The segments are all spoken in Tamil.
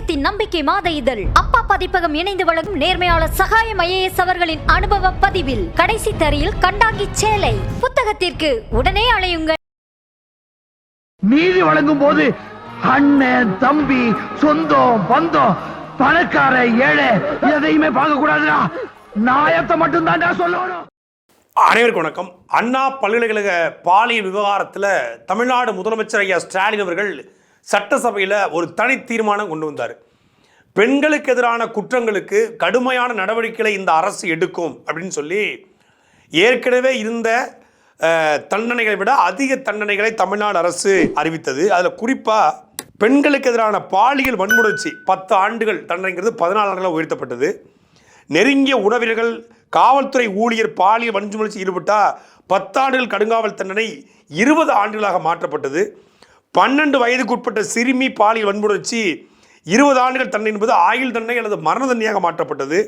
தேசத்தின் நம்பிக்கை மாத இதழ். அப்பா பதிப்பகம் இணைந்து வழங்கும் நேர்மையாளர் சகாயம் ஐஏஎஸ் அவர்களின் அனுபவ பதிவில். கடைசி தரையில் கண்டாங்கி சேலை. புத்தகத்திற்கு உடனே அழையுங்கள் நீதி வழங்கும் போது அண்ணன் தம்பி சொந்தம் பந்தம் பணக்கார ஏழை எதையுமே பார்க்க கூடாதுடா நாயத்தை மட்டும் சொல்லணும். அனைவருக்கும் வணக்கம். அண்ணா பல்கலைக்கழக பாலியல் விவகாரத்தில் தமிழ்நாடு முதலமைச்சர் ஐயா ஸ்டாலின் அவர்கள் சட்டசபையில் ஒரு தனி தீர்மானம் கொண்டு வந்தார். பெண்களுக்கு எதிரான குற்றங்களுக்கு கடுமையான நடவடிக்கைகளை இந்த அரசு எடுக்கும் அப்படின்னு சொல்லி ஏற்கனவே இருந்த தண்டனைகளை விட அதிக தண்டனைகளை தமிழ்நாடு அரசு அறிவித்தது. அதில் குறிப்பாக பெண்களுக்கு எதிரான பாலியல் வன்முணர்ச்சி பத்து ஆண்டுகள் தண்டனைங்கிறது பதினாலு ஆண்டுகளாக உயர்த்தப்பட்டது. நெருங்கிய உறவினர்கள் காவல்துறை ஊழியர் பாலியல் வன்முறைச்சி ஈடுபட்டால் பத்தாண்டுகள் கடுங்காவல் தண்டனை இருபது ஆண்டுகளாக மாற்றப்பட்டது. பன்னெண்டு வயதுக்குட்பட்ட சிறுமி பாலியல் வன்முறைச்சி இருபது ஆண்டுகள் தண்டனை என்பது ஆயுள் தண்டனை அல்லது மரண தண்டனையாக மாற்றப்பட்டது.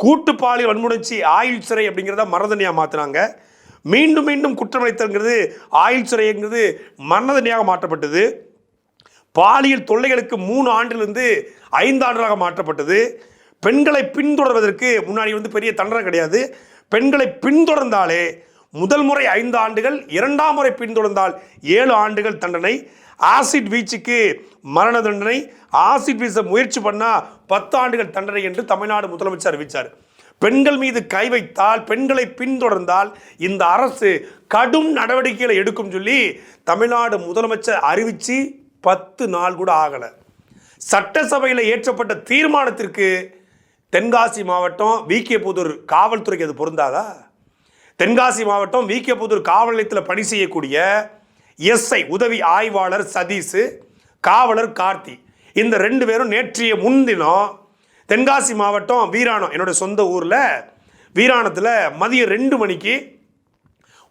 கூட்டு பாலியல் வன்முறைச்சி ஆயுள் சிறை அப்படிங்கிறத மரண தண்டனையாக மாற்றினாங்க மீண்டும் மீண்டும் குற்றமளித்தல்ங்கிறது ஆயுள் சிறைங்கிறது மரண தண்டனையாக மாற்றப்பட்டது. பாலியல் தொல்லைகளுக்கு மூணு ஆண்டிலிருந்து ஐந்து ஆண்டுகளாக மாற்றப்பட்டது. பெண்களை பின்தொடர்வதற்கு முன்னாடி வந்து பெரிய தண்டனை கிடையாது. பெண்களை பின்தொடர்ந்தாலே முதல் முறை ஐந்து ஆண்டுகள் இரண்டாம் முறை பின்தொடர்ந்தால் ஏழு ஆண்டுகள் தண்டனை. ஆசிட் வீச்சுக்கு மரண தண்டனை. ஆசிட் வீச முயற்சி பண்ணால் பத்து ஆண்டுகள் தண்டனை என்று தமிழ்நாடு முதலமைச்சர் அறிவித்தார் பெண்கள் மீது கை வைத்தால் பெண்களை பின்தொடர்ந்தால் இந்த அரசு கடும் நடவடிக்கைகளை எடுக்கும் சொல்லி தமிழ்நாடு முதலமைச்சர் அறிவிச்சு பத்து நாள் கூட ஆகலை. சட்டசபையில் ஏற்றப்பட்ட தீர்மானத்திற்கு தென்காசி மாவட்டம் விகேபுதூர் காவல்துறைக்கு அது பொருந்தாதா? தென்காசி மாவட்டம் விகேபுதூர் காவல் நிலையத்தில் பணி செய்யக்கூடிய எஸ்ஐ உதவி ஆய்வாளர் சதீஷ் காவலர் கார்த்தி. இந்த ரெண்டு பேரும் நேற்றைய முன்தினம் தென்காசி மாவட்டம் வீராணம் என்னுடைய சொந்த ஊரில் வீராணத்தில் மதியம் ரெண்டு மணிக்கு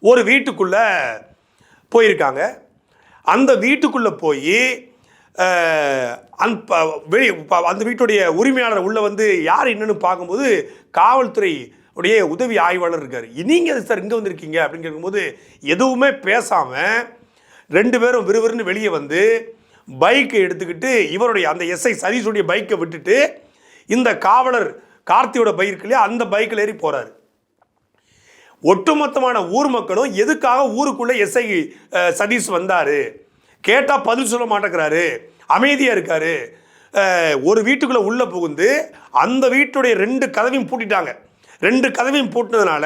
ஒரு வீட்டுக்குள்ளே போயிருக்காங்க. அந்த வீட்டுக்குள்ளே போய் அந் வெளி ப- அந்த வீட்டுடைய உரிமையாளர் உள்ளே வந்து யார் என்னன்னு பார்க்கும்போது காவல்துறை உடைய உதவி ஆய்வாளர் இருக்கார். நீங்கள் சார் இங்கே வந்திருக்கீங்க? அப்படின்னு கேட்கும்போது எதுவுமே பேசாமல் ரெண்டு பேரும் விறுவிறுன்னு வெளியே வந்து பைக்கை எடுத்துக்கிட்டு இவருடைய அந்த எஸ்ஐ சதீஷுடைய பைக்கை விட்டுட்டு இந்த காவலர் கார்த்தியோட பைக் அந்த பைக்கில் ஏறி போகிறாரு ஒட்டுமொத்தமான ஊர் மக்களும் எதுக்காக ஊருக்குள்ளே எஸ்ஐ சதீஷ் வந்தார்? கேட்டால் பதில் சொல்ல மாட்டேங்கிறாரு. அமைதியாக இருக்காரு. ஒரு வீட்டுக்குள்ளே உள்ளே புகுந்து அந்த வீட்டுடைய ரெண்டு கதவையும் பூட்டிட்டாங்க. ரெண்டு கதவையும் பூட்டினதுனால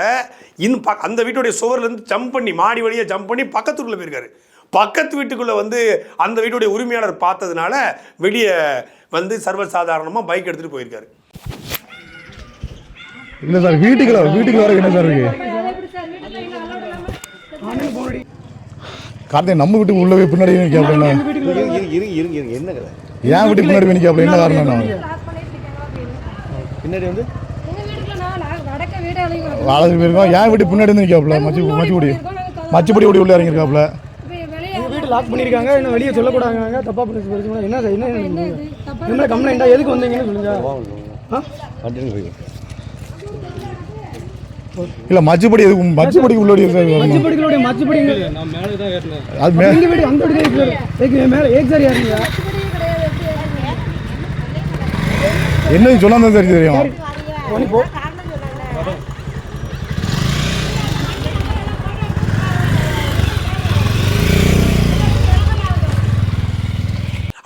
இன் ப அந்த வீட்டுடைய சுவர்லேருந்து ஜம்ப் பண்ணி மாடி வழியாக ஜம்ப் பண்ணி பக்கத்து வீட்டுக்குள்ள போயிருக்காரு. பக்கத்து வீட்டுக்குள்ளே வந்து அந்த வீட்டுடைய உரிமையாளர் பார்த்ததுனால வெளியே வந்து சர்வசாதாரணமாக பைக் எடுத்துகிட்டு போயிருக்காரு. இல்ல சார் வீட்டுக்குள்ள வீட்டுக்குள்ள வர என்ன சார் இருக்கு? கார்த்திகை நம்ம வீட்டுக்கு உள்ள போய் பின்னாடி என்ன? கதை என் வீட்டுக்கு பின்னாடி போய் நிற்காப்ல என்ன காரணம்? பின்னாடி வந்து எங்க வீட்டுல நான் நான் வடக்க வாழதுக்கு போயிருக்கோம். என் வீட்டுக்கு பின்னாடி வந்து நிற்காப்ல மச்சி மச்சிப்பொடி மச்சிப்பொடி ஓடி உள்ள வீட்டு லாக் பண்ணிருக்காங்க இன்னும் வெளியே சொல்லக்கூடாங்க தப்பா பண்ணி பிரச்சனை என்ன சார் என்ன என்ன இது? தப்பா என்ன கம்ப்ளைண்டா எதுக்கு வந்தீங்கன்னு சொல்லுங்க. இல்ல மச்சிப்பொடி எதுக்கு? மச்சிப்பொடி உள்ளோடி மச்சுப்படிகளுடைய மச்சுப்படிங்க அது மே எங்க வீடு அந்த வீடு மேல ஏக் சார் யாருங்க என்ன சொன்னா தான் சார். தெரியும் போனி போ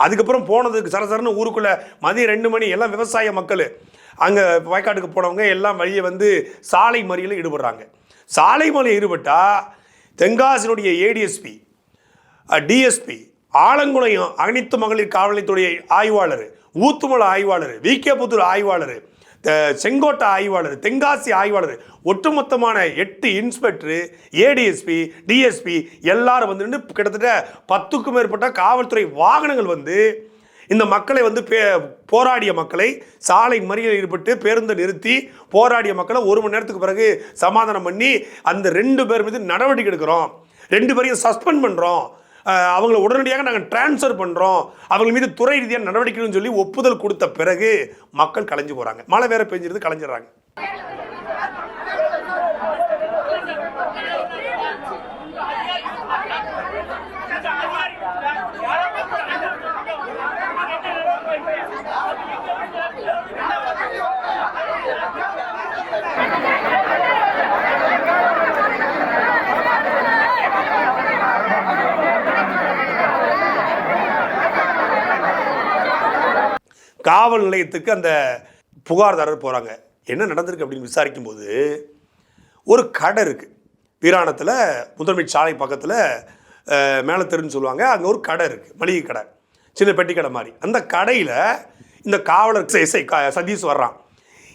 அதுக்கப்புறம் போனதுக்கு சரசரன்னு ஊருக்குள்ளே மதியம் ரெண்டு மணி எல்லாம் விவசாய மக்கள். அங்கே வயக்காட்டுக்கு போனவங்க எல்லாம் வழியை வந்து சாலை மறியலில் ஈடுபடுறாங்க. சாலை மறியல் ஈடுபட்டால் தென்காசினுடைய ஏடிஎஸ்பி டிஎஸ்பி ஆலங்குளம் அனைத்து மகளிர் காவல்துறை ஆய்வாளர் ஊத்துமலை ஆய்வாளர் விகேபுத்தூர் ஆய்வாளர் செங்கோட்டை ஆய்வாளர் தென்காசி ஆய்வாளர் ஒட்டுமொத்தமான எட்டு இன்ஸ்பெக்டர் ஏடிஎஸ்பி டிஎஸ்பி எல்லாரும் வந்து கிட்டத்தட்ட பத்துக்கும் மேற்பட்ட காவல்துறை வாகனங்கள் வந்து இந்த மக்களை வந்து பே போராடிய மக்களை சாலை மறியலில் ஈடுபட்டு பேருந்தை நிறுத்தி போராடிய மக்களை ஒரு மணி நேரத்துக்கு பிறகு சமாதானம் பண்ணி அந்த ரெண்டு பேர் மீது நடவடிக்கை எடுக்கிறோம். ரெண்டு பேரையும் சஸ்பெண்ட் பண்ணுறோம் அவங்கள உடனடியாக நாங்கள் ட்ரான்ஸ்ஃபர் பண்ணுறோம் அவங்க மீது துறை ரீதியாக நடவடிக்கைன்னு சொல்லி ஒப்புதல் கொடுத்த பிறகு மக்கள் கலைஞ்சு போகிறாங்க மழை வேற பெஞ்சிருந்து கலைஞ்சிடுறாங்க. காவல் நிலையத்துக்கு அந்த புகார்தாரர் போகிறாங்க என்ன நடந்திருக்கு அப்படின்னு விசாரிக்கும்போது ஒரு கடை இருக்குது வீராணத்தில் முதன்மை சாலை பக்கத்தில் மேலே தெருன்னு சொல்லுவாங்க. அங்கே ஒரு கடை இருக்குது மளிகை கடை. சின்ன பெட்டி கடை மாதிரி. அந்த கடையில் இந்த காவலர் இசை க- சதீஷ் வர்றான்.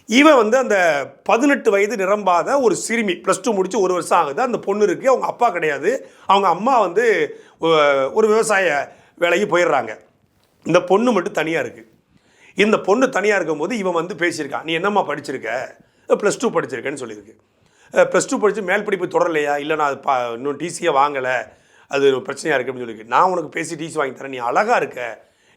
இவன் வந்து அந்த பதினெட்டு வயது நிரம்பாத ஒரு சிறுமி ப்ளஸ் டூ முடித்து ஒரு வருஷம் ஆகுது. அந்த பொண்ணு இருக்குது அவங்க அப்பா கிடையாது. அவங்க அம்மா வந்து ஒரு விவசாய வேலைக்கு போயிடுறாங்க. இந்த பொண்ணு மட்டும் தனியாக இருக்குது இந்த பொண்ணு தனியாக இருக்கும்போது இவன் வந்து பேசியிருக்கான் நீ என்னம்மா படிச்சிருக்க? ப்ளஸ் டூ படிச்சிருக்கேன்னு சொல்லியிருக்கு. ப்ளஸ் டூ படித்து மேல் படிப்பு தொடரலையா? இல்லை நான் அது பா இன்னும் டிசியை வாங்கலை. அது ஒரு பிரச்சனையாக இருக்குது அப்படின்னு சொல்லியிருக்கு. நான் உனக்கு பேசி டிசி வாங்கி தரேன். நீ அழகாக இருக்க.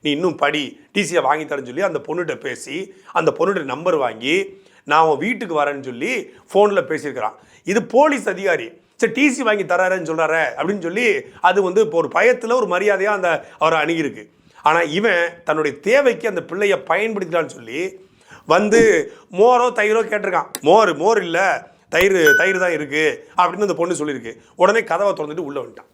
நீ இன்னும் படி. டிசியை வாங்கி தரேன்னு சொல்லி அந்த பொண்ணுகிட்ட பேசி அந்த பொண்ணுகிட்ட நம்பர் வாங்கி நான் உன் வீட்டுக்கு வரேன்னு சொல்லி ஃபோனில் பேசியிருக்கிறான். இது போலீஸ் அதிகாரி. சரி டிசி வாங்கி தராருன்னு சொல்கிறாரு அப்படின்னு சொல்லி அது வந்து இப்போ ஒரு பயத்தில் ஒரு மரியாதையாக அந்த அவரை அணுகியிருக்கு. ஆனால் இவன் தன்னுடைய தேவைக்கு அந்த பிள்ளையை பயன்படுத்திக்கலான்னு சொல்லி வந்து மோரோ தயிரோ கேட்டிருக்கான். மோர் மோர் இல்லை. தயிர் தயிர் தான் இருக்குது அப்படின்னு அந்த பொண்ணு சொல்லியிருக்கு. உடனே கதவை திறந்துட்டு உள்ளே வந்துட்டான்.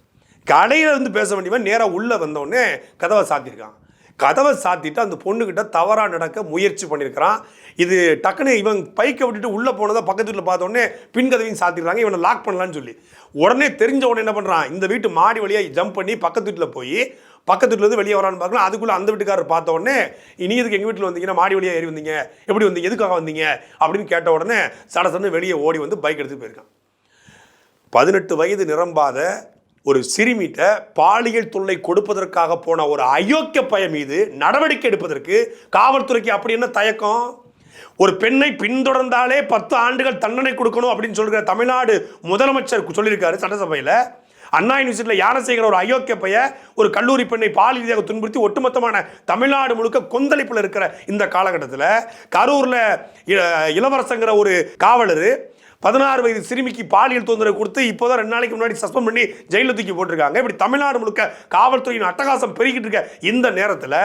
கடையில் இருந்து பேச வேண்டியவன் நேராக உள்ளே வந்தோடனே கதவை சாத்தியிருக்கான். கதவை சாத்திட்டு அந்த பொண்ணுக்கிட்ட தவறாக நடக்க முயற்சி பண்ணியிருக்கிறான். இது டக்குன்னு இவன் பைக்கை விட்டுட்டு உள்ளே போனதை பக்கத்து வீட்டில் பார்த்தோன்னே பின் கதவையும் சாத்திடுறாங்க. இவனை லாக் பண்ணலான்னு சொல்லி. உடனே தெரிஞ்ச உடனே என்ன பண்ணுறான் இந்த வீட்டு மாடி வழியாக ஜம்ப் பண்ணி பக்கத்து வீட்டில் போய் பக்கத்து வீட்டிலேருந்து வெளியே வரான்னு பார்க்கலாம் அதுக்குள்ளே அந்த வீட்டுக்காரர் பார்த்த உடனே இனி இதுக்கு எங்கள் வீட்டில் வந்தீங்கன்னா மாடி வழியாக ஏறி வந்தீங்க? எப்படி வந்தீங்க? எதுக்காக வந்தீங்க? அப்படின்னு கேட்ட உடனே சட வெளியே ஓடி வந்து பைக் எடுத்துட்டு போயிருக்கான். பதினெட்டு வயது நிரம்பாத ஒரு சிறுமிட்ட பாலியல் தொல்லை கொடுப்பதற்காக போன ஒரு அயோக்கிய பய மீது நடவடிக்கை எடுப்பதற்கு காவல்துறைக்கு அப்படி என்ன தயக்கம்? ஒரு பெண்ணை பின்தொடர்ந்தாலே பத்து ஆண்டுகள் தண்டனை கொடுக்கணும் அப்படின்னு சொல்கிற தமிழ்நாடு முதலமைச்சர் சொல்லியிருக்காரு சட்டசபையில். அண்ணா யூனிவர்சிட்டியில் யானசேகர் ஒரு அயோக்கிய பைய ஒரு கல்லூரி பெண்ணை பால் ரீதியாக துன்புறுத்தி ஒட்டுமொத்தமான தமிழ்நாடு முழுக்க கொந்தளிப்பில் இருக்கிற இந்த காலகட்டத்தில் கரூரில் இ- இளவரசங்கிற ஒரு காவலர் பதினாறு வயது சிறுமிக்கு பாலியல் தொந்தரவு கொடுத்து இப்போதான் ரெண்டு நாளைக்கு முன்னாடி சஸ்பெண்ட் பண்ணி ஜெயிலில் தூக்கி போட்டிருக்காங்க. இப்படி தமிழ்நாடு முழுக்க காவல்துறையின் அட்டகாசம் பெருகிட்டு இருக்க இந்த நேரத்தில்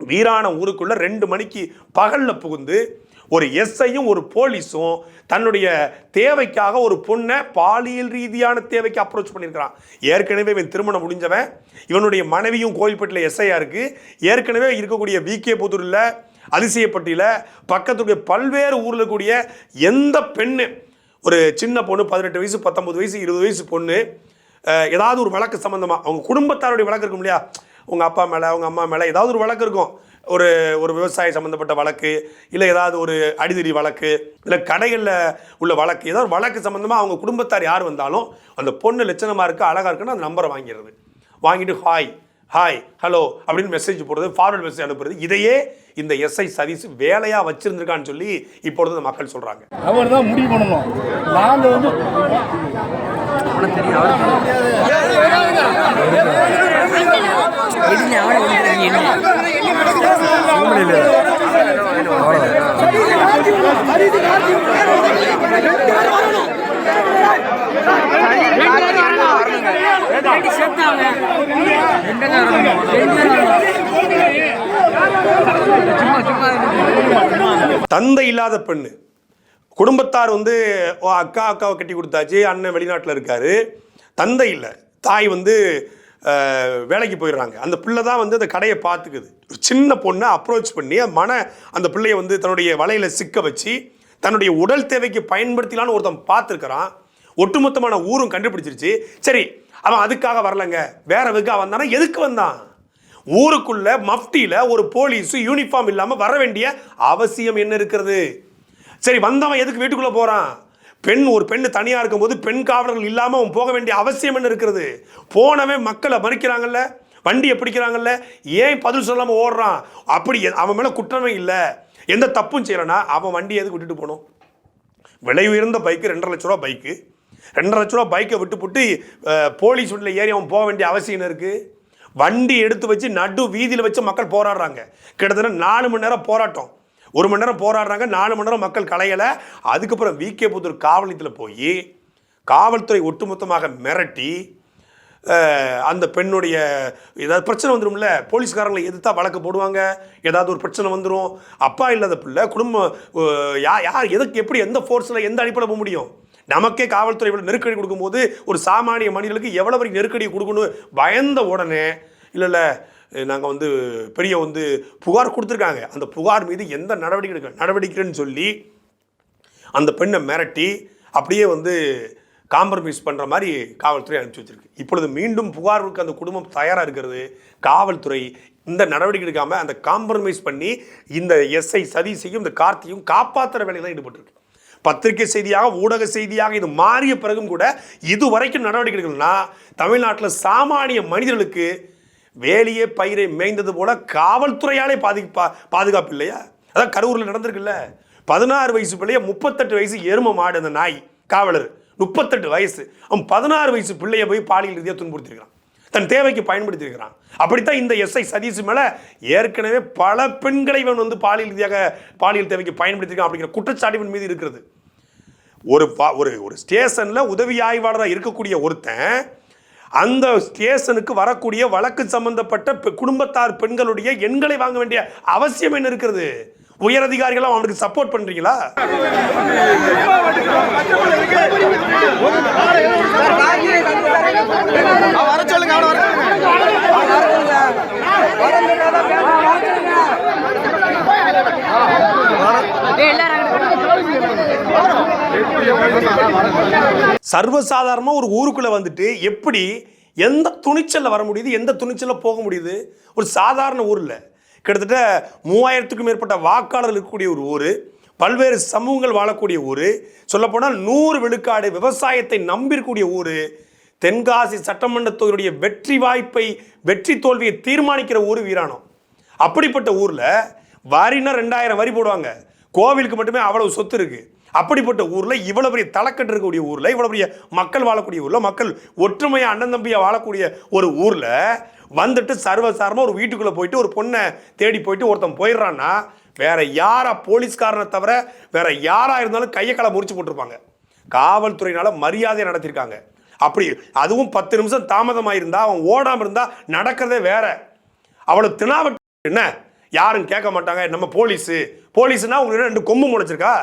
வீரான ஊருக்குள்ளே ரெண்டு மணிக்கு பகலில் புகுந்து ஒரு எஸ்ஐயும் ஒரு போலீஸும் தன்னுடைய தேவைக்காக ஒரு பொண்ணை பாலியல் ரீதியான தேவைக்கு அப்ரோச் பண்ணியிருக்கிறான். ஏற்கனவே இவன் திருமணம் முடிஞ்சவன். இவனுடைய மனைவியும் கோயில்பட்டியில் எஸ்ஐயா இருக்கு. ஏற்கனவே இருக்கக்கூடிய விகே புதூரில் அதிசயப்பட்டியில் பக்கத்துடைய பல்வேறு ஊரில் கூடிய எந்த பெண்ணு ஒரு சின்ன பொண்ணு பதினெட்டு வயசு பத்தொம்பது வயசு இருபது வயசு பொண்ணு ஏதாவது ஒரு வழக்கு சம்மந்தமாக அவங்க குடும்பத்தாருடைய வழக்கு இருக்கும் இல்லையா? உங்கள் அப்பா மேலே அவங்க அம்மா மேலே ஏதாவது ஒரு வழக்கு இருக்கும். ஒரு ஒரு விவசாய சம்மந்தப்பட்ட வழக்கு இல்லை ஏதாவது ஒரு அடிதடி வழக்கு இல்லை கடைகளில் உள்ள வழக்கு ஏதாவது ஒரு வழக்கு சம்மந்தமாக அவங்க குடும்பத்தார் யார் வந்தாலும் அந்த பொண்ணு லட்சணமாக இருக்குது அழகாக இருக்குன்னு அந்த நம்பரை வாங்கிடுறது. வாங்கிட்டு ஹாய் ஹாய் ஹலோ அப்படின்னு மெசேஜ் போடுறது ஃபார்வர்ட் மெசேஜ் அனுப்புறது இதையே இந்த எஸ்ஐ சதீஷ் வேலையாக வச்சிருந்திருக்கான்னு சொல்லி இப்பொழுது இந்த மக்கள் சொல்கிறாங்க அவர் தான் முடிவு பண்ணணும். நாங்கள் வந்து தந்தை இல்லாத பெண்ணு. குடும்பத்தார் வந்து ஓ, அக்கா அக்காவை கட்டி கொடுத்தாச்சு அண்ணன் வெளிநாட்டில் இருக்காரு. தந்தை இல்லை. தாய் வந்து வேலைக்கு போயிடுறாங்க. அந்த பிள்ளை தான் வந்து அந்த கடையை பார்த்துக்குது. ஒரு சின்ன பொண்ணை அப்ரோச் பண்ணி மன அந்த பிள்ளையை வந்து தன்னுடைய வலையில் சிக்க வச்சு தன்னுடைய உடல் தேவைக்கு பயன்படுத்தலான்னு ஒருத்தன் பார்த்துருக்கிறான். ஒட்டுமொத்தமான ஊரும் கண்டுபிடிச்சிருச்சு. சரி அவன் அதுக்காக வரலங்க. வேற எதுக்காக வந்தானா? எதுக்கு வந்தான்? ஊருக்குள்ள மஃப்டியில் ஒரு போலீஸ் யூனிஃபார்ம் இல்லாமல் வர வேண்டிய அவசியம் என்ன இருக்கிறது? சரி வந்தவன் எதுக்கு வீட்டுக்குள்ளே போகிறான் பெண் ஒரு பெண் தனியாக இருக்கும்போது பெண் காவலர்கள் இல்லாமல் அவன் போக வேண்டிய அவசியம் என்ன இருக்கிறது போனவன் மக்களை மறிக்கிறாங்கல்ல? வண்டியை பிடிக்கிறாங்கல்ல? ஏன் பதில் சொல்லாமல் ஓடுறான்? அப்படி எ- அவன் மேலே குற்றமே இல்லை. எந்த தப்பும் செய்யலைன்னா அவன் வண்டியை எதுக்கு விட்டுட்டு போகணும்? விலை உயர்ந்த பைக்கு ரெண்டரை லட்ச ரூபா பைக்கு ரெண்டரை லட்ச ரூபா பைக்கை விட்டுப்புட்டு போட்டு போலீஸ் வீட்டில் ஏறி அவன் போக வேண்டிய அவசியம் என்ன இருக்குது வண்டி எடுத்து வச்சு நடு வீதியில் வச்சு மக்கள் போராடுறாங்க. கிட்டத்தட்ட நாலு மணி நேரம் போராட்டம். ஒரு மணி நேரம் போராடுறாங்க நாலு மணி நேரம் மக்கள் கலையலை. அதுக்கப்புறம் விகே புத்தூர் காவல் நிலையத்தில் போய் காவல்துறை ஒட்டுமொத்தமாக மிரட்டி அந்த பெண்ணுடைய ஏதாவது பிரச்சனை வந்துடும்ல போலீஸ்காரங்களை எதிர்த்தா வழக்கு போடுவாங்க ஏதாவது ஒரு பிரச்சனை வந்துடும் அப்பா இல்லாத பிள்ளை குடும்பம் யா யார் எதுக்கு எப்படி எந்த ஃபோர்ஸில் எந்த அடிப்படையில் போக முடியும்? நமக்கே காவல்துறை இவ்வளோ நெருக்கடி கொடுக்கும்போது ஒரு சாமானிய மனிதர்களுக்கு எவ்வளோ வரைக்கும் நெருக்கடி கொடுக்கணும் பயந்த உடனே இல்லை இல்லை நாங்கள் வந்து பெரிய வந்து புகார் கொடுத்துருக்காங்க. அந்த புகார் மீது எந்த நடவடிக்கை எடுக்க நடவடிக்கைன்னு சொல்லி அந்த பெண்ணை மிரட்டி அப்படியே வந்து காம்ப்ரமைஸ் பண்ணுற மாதிரி காவல்துறை அனுப்பிச்சி வச்சிருக்கு. இப்பொழுது மீண்டும் புகாருக்கு அந்த குடும்பம் தயாராக இருக்கிறது. காவல்துறை இந்த நடவடிக்கை எடுக்காமல் அந்த காம்ப்ரமைஸ் பண்ணி இந்த எஸ்ஐ சதீஷையும் இந்த கார்த்தியும் காப்பாற்றுற வேலையில் தான் ஈடுபட்டிருக்கு. பத்திரிகை செய்தியாக ஊடக செய்தியாக இது மாறிய பிறகும் கூட இதுவரைக்கும் நடவடிக்கை எடுக்கலன்னா தமிழ்நாட்டில் சாமானிய மனிதர்களுக்கு வேலியே பயிரை மேய்ந்தது போல காவல்துறையாலே பாதி பா- பாதுகாப்பு இல்லையா? அதான் கரூரில் நடந்திருக்குல்ல. பதினாறு வயசு பிள்ளைய முப்பத்தெட்டு வயசு எரும மாடு அந்த நாய். காவலர். முப்பத்தெட்டு வயசு. அவன் பதினாறு வயசு பிள்ளைய போய் பாலியல் ரீதியாக துன்புறுத்திருக்கிறான் தன் தேவைக்கு பயன்படுத்தியிருக்கிறான். அப்படித்தான் இந்த எஸ்ஐ சதீஷ் மேல ஏற்கனவே பல பெண்களை இவன் வந்து பாலியல் ரீதியாக பாலியல் தேவைக்கு பயன்படுத்தியிருக்கான் அப்படிங்கிற குற்றச்சாட்டு மீது இருக்கிறது. ஒரு ஒரு ஒரு ஸ்டேஷனில் உதவி ஆய்வாளராக இருக்கக்கூடிய ஒருத்தன் அந்த ஸ்டேஷனுக்கு வரக்கூடிய வழக்கு சம்பந்தப்பட்ட பெ- குடும்பத்தார் பெண்களுடைய எண்களை வாங்க வேண்டிய அவசியம் என்ன இருக்கிறது? உயரதிகாரிகளும் அவனுக்கு சப்போர்ட் பண்றீங்களா? சர்வசாதாரணமாக ஒரு ஊருக்குள்ளே வந்துட்டு எப்படி எந்த துணிச்சலில் வர முடியுது எந்த துணிச்சலில் போக முடியுது? ஒரு சாதாரண ஊரில். கிட்டத்தட்ட மூவாயிரத்துக்கும் மேற்பட்ட வாக்காளர்கள் இருக்கக்கூடிய ஒரு ஊர் பல்வேறு சமூகங்கள் வாழக்கூடிய ஊர் சொல்லப்போனால் நூறு விழுக்காடு விவசாயத்தை நம்பியிருக்கக்கூடிய ஊர் தென்காசி சட்டமன்ற தொகுதியுடைய வெற்றி வாய்ப்பை வெற்றி தோல்வியை தீர்மானிக்கிற ஊர் வீராணம். அப்படிப்பட்ட ஊரில் வரினா ரெண்டாயிரம் வரி போடுவாங்க. கோவிலுக்கு மட்டுமே அவ்வளவு சொத்து இருக்குது அப்படிப்பட்ட ஊரில் இவ்வளோ பெரிய தலைக்கட்டு இருக்கக்கூடிய ஊரில் இவ்வளோ பெரிய மக்கள் வாழக்கூடிய ஊரில் மக்கள் ஒற்றுமையாக அண்ணன் தம்பியாக வாழக்கூடிய ஒரு ஊரில் வந்துட்டு சர்வசாரமாக ஒரு வீட்டுக்குள்ளே போயிட்டு ஒரு பொண்ணை தேடி போயிட்டு ஒருத்தன் போயிடுறான்னா வேற யாரா போலீஸ்காரனை தவிர வேற யாராக இருந்தாலும் கையை காலை முறிச்சு போட்டிருப்பாங்க. காவல்துறையினால் மரியாதை நடத்தியிருக்காங்க. அப்படி அதுவும் பத்து நிமிஷம் தாமதமாக இருந்தால் அவன் ஓடாமல் இருந்தால் நடக்கிறதே வேற. அவளை தினாவட்டு என்ன? யாரும் கேட்க மாட்டாங்க. நம்ம போலீஸு. போலீஸுனா உங்களுக்கு ரெண்டு கொம்பு முளைச்சிருக்கா?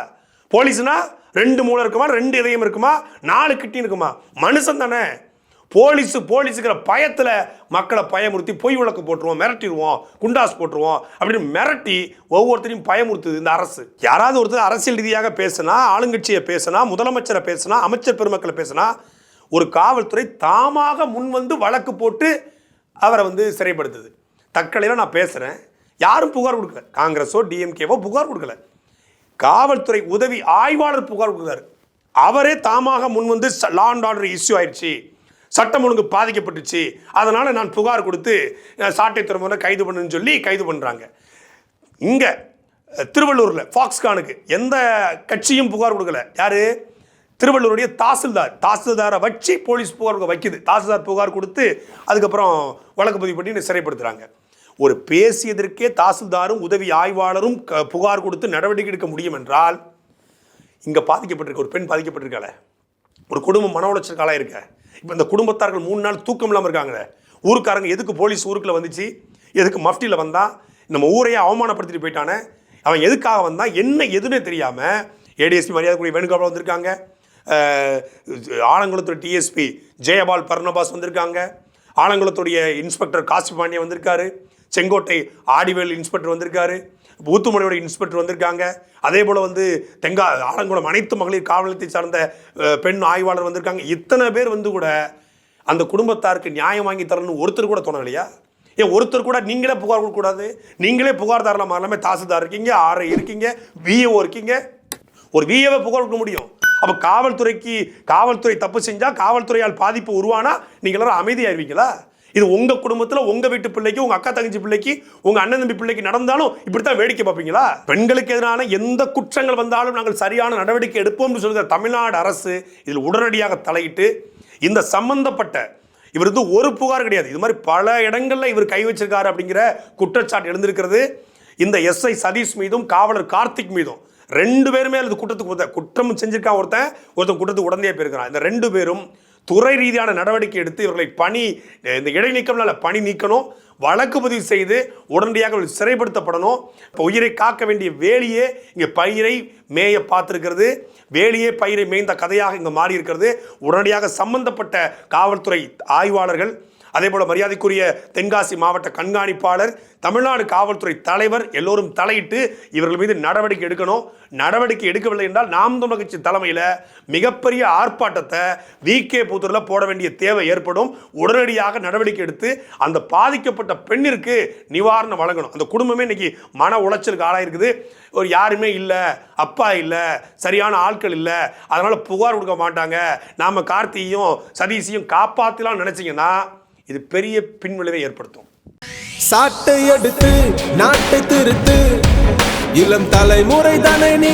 போலீஸ்னா ரெண்டு மூளை இருக்குமா ரெண்டு இதயம் இருக்குமா நாலு கிட்டி இருக்குமா? மனுஷன் தானே. போலீஸ் போலீஸுங்கிற பயத்தில் மக்களை பயமுறுத்தி பொய் விளக்கு போட்டுருவோம் மிரட்டிடுவோம் குண்டாஸ் போட்டுருவோம் அப்படின்னு மிரட்டி ஒவ்வொருத்தரையும் பயமுறுத்துது இந்த அரசு. யாராவது ஒருத்தர் அரசியல் ரீதியாக பேசினா ஆளுங்கட்சியை பேசினா முதலமைச்சரை பேசினா அமைச்சர் பெருமக்களை பேசினா ஒரு காவல்துறை தாமாக முன் வந்து வழக்கு போட்டு அவரை வந்து சிறைப்படுத்துது. தக்கலையில் நான் பேசுகிறேன் யாரும் புகார் கொடுக்கல. காங்கிரஸோ டிஎம்கேவோ புகார் கொடுக்கல. காவல்துறை உதவி ஆய்வாளர் புகார் கொடுக்குறாரு. அவரே தாமாக முன் வந்து லா அண்ட் ஆர்டர் இஷ்யூ ஆயிடுச்சு. சட்டம் ஒழுங்கு பாதிக்கப்பட்டுச்சு. அதனால் நான் புகார் கொடுத்து அஹ், சாட்டை கைது பண்ணுன்னு சொல்லி கைது பண்ணுறாங்க இங்கே திருவள்ளூரில் ஃபாக்ஸ்கானுக்கு எந்த கட்சியும் புகார் கொடுக்கல. யார்? திருவள்ளூருடைய தாசில்தார். தாசில்தாரை வச்சு போலீஸ் புகார் வைக்குது. தாசில்தார் புகார் கொடுத்து அதுக்கப்புறம் வழக்கு பதிவு பண்ணி சிறைப்படுத்துகிறாங்க ஒரு பேசியதற்கே தாசில்தாரும் உதவி ஆய்வாளரும் க- புகார் கொடுத்து நடவடிக்கை எடுக்க முடியும் என்றால் இங்கே பாதிக்கப்பட்டிருக்க ஒரு பெண் பாதிக்கப்பட்டிருக்காள. ஒரு குடும்பம் மன உளைச்சல் காலாக இருக்க? இப்போ இந்த குடும்பத்தார்கள் மூணு நாள் தூக்கம் இல்லாமல் இருக்காங்களே. ஊருக்காரங்க எதுக்கு போலீஸ் ஊருக்குள்ள வந்துச்சு? எதுக்கு மஃப்டியில் வந்தால் நம்ம ஊரையே அவமானப்படுத்திட்டு போயிட்டானே. அவன் எதுக்காக வந்தான் என்ன எதுன்னு தெரியாமல் ஏடிஎஸ்பி மரியாதைக்குரிய வேணுகோபால் வந்திருக்காங்க. ஆலங்குளத்துடைய டிஎஸ்பி ஜெயபால் பர்ணபாஸ் வந்திருக்காங்க. ஆலங்குளத்துடைய இன்ஸ்பெக்டர் காசி பாண்டியன் வந்திருக்காரு. செங்கோட்டை ஆடிவேல் இன்ஸ்பெக்டர் வந்திருக்காரு ஊத்துமலையோட இன்ஸ்பெக்டர் வந்திருக்காங்க. அதே போல் வந்து தெங்கா ஆலங்குளம் அனைத்து மகளிர் காவலத்தை சார்ந்த பெண் ஆய்வாளர் வந்திருக்காங்க. இத்தனை பேர் வந்து கூட அந்த குடும்பத்தாருக்கு நியாயம் வாங்கி தரணும்னு ஒருத்தர் கூட தோணலையா ஏன் ஒருத்தர் கூட நீங்களே புகார் கொடுக்கக்கூடாது? நீங்களே புகார் தரலாம் எல்லாமே தாசில்தார் இருக்கீங்க ஆர்ஐ இருக்கீங்க விஏஓ இருக்கீங்க. ஒரு விஏவை புகார் கொடுக்க முடியும். அப்போ காவல்துறைக்கு காவல்துறை தப்பு செஞ்சால் காவல்துறையால் பாதிப்பு உருவானா? நீங்கள் எல்லாரும் அமைதியாயிருவீங்களா? இது உங்க குடும்பத்துல உங்க வீட்டு பிள்ளைக்கு உங்க அக்கா தங்கச்சி பிள்ளைக்கு உங்க அண்ணன் தம்பி பிள்ளைக்கு நடந்தாலும் இப்படித்தான் வேடிக்கை பார்ப்பீங்களா? பெண்களுக்கு எதிரான எந்த குற்றங்கள் வந்தாலும் நாங்கள் சரியான நடவடிக்கை எடுப்போம்னு சொல்லுகிற தமிழ்நாடு அரசு இதில் உடனடியாக தலையிட்டு இந்த சம்பந்தப்பட்ட இவர் வந்து ஒரு புகார் கிடையாது. இது மாதிரி பல இடங்களில் இவர் கை வச்சிருக்காரு அப்படிங்கிற குற்றச்சாட்டு எழுந்திருக்கிறது. இந்த எஸ்ஐ சதீஷ் மீதும் காவலர் கார்த்திக் மீதும் ரெண்டு பேருமே அது குற்றத்துக்கு குற்றம் செஞ்சிருக்கான் ஒருத்தன் ஒருத்தன் குற்றத்துக்கு உடனே போயிருக்கிறான். இந்த ரெண்டு பேரும் துறை ரீதியான நடவடிக்கை எடுத்து இவர்களை பணி இந்த இடைநீக்கம்னால பணி நீக்கணும் வழக்கு பதிவு செய்து உடனடியாக இவர்கள் சிறைப்படுத்தப்படணும். இப்போ உயிரை காக்க வேண்டிய வேலியே இங்கே பயிரை மேய பார்த்துருக்கிறது. வேலியே பயிரை மேய்ந்த கதையாக இங்கே மாறி இருக்கிறது உடனடியாக சம்பந்தப்பட்ட காவல்துறை ஆய்வாளர்கள் அதே போல் மரியாதைக்குரிய தென்காசி மாவட்ட கண்காணிப்பாளர் தமிழ்நாடு காவல்துறை தலைவர் எல்லோரும் தலையிட்டு இவர்கள் மீது நடவடிக்கை எடுக்கணும். நடவடிக்கை எடுக்கவில்லை என்றால் நாம் தமிழக கட்சி தலைமையில் மிகப்பெரிய ஆர்ப்பாட்டத்தை வி. கே. புத்தூரில் போட வேண்டிய தேவை ஏற்படும். உடனடியாக நடவடிக்கை எடுத்து அந்த பாதிக்கப்பட்ட பெண்ணிற்கு நிவாரணம் வழங்கணும். அந்த குடும்பமே இன்னைக்கு மன உளைச்சலுக்கு ஆளாயிருக்குது ஒரு யாருமே இல்லை அப்பா இல்லை சரியான ஆட்கள் இல்லை. அதனால் புகார் கொடுக்க மாட்டாங்க. நாம் கார்த்தியையும் சதீஷையும் காப்பாற்றலாம்னு நினச்சிங்கன்னா இது பெரிய பின்விளைவை ஏற்படுத்தும். சாட்டை எடுத்து நாட்டை திருத்து. இளம் தலைமுறை தானே நீ